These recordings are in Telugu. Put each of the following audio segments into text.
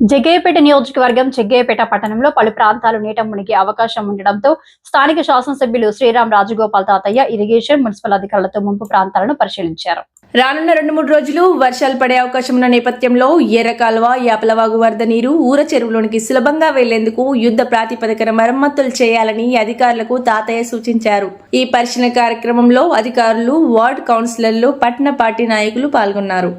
జగ్గయ్యపేట నియోజకవర్గం జగ్గయ్యపేట పట్టణంలో పలు ప్రాంతాలు నీట మునిగే అవకాశం ఉండడంతో స్థానిక శాసనసభ్యులు శ్రీరామ్ రాజగోపాల్ తాతయ్య ఇరిగేషన్ మున్సిపల్ అధికారులతో ముంపు ప్రాంతాలను పరిశీలించారు. రానున్న రెండు మూడు రోజులు వర్షాలు పడే అవకాశం ఉన్న నేపథ్యంలో ఎర్రకాల్వ యాపలవాగు వరద నీరు ఊర చెరువులోనికి సులభంగా వెళ్ళేందుకు యుద్ధ ప్రాతిపదికన మరమ్మతులు చేయాలని అధికారులకు తాతయ్య సూచించారు. ఈ పరిశీలన కార్యక్రమంలో అధికారులు వార్డు కౌన్సిలర్లు పట్టణ పార్టీ నాయకులు పాల్గొన్నారు.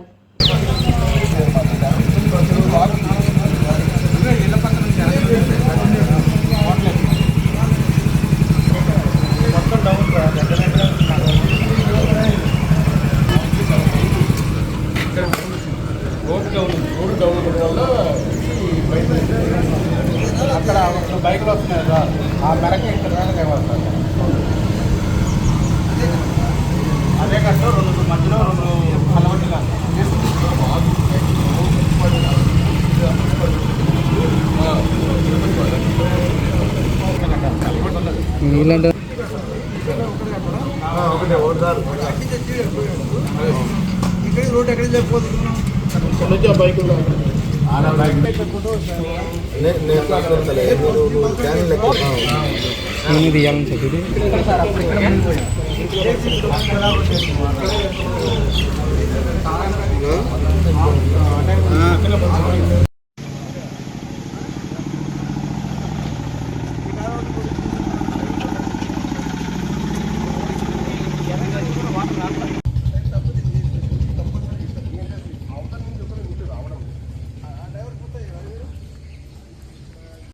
అక్కడ ఒక బైక్లు వస్తున్నాయి కదా ఆ మెరక ఇక్కడ దాకా లేవస్తారు అదే కట్టు రెండు మధ్యలో రెండు కలవట్టుగా ఇక్కడ రోడ్ ఎక్కడ చెప్పిపోతున్నాం బైకులు ఆడ బైక్ నేను తీయాలని చెప్పి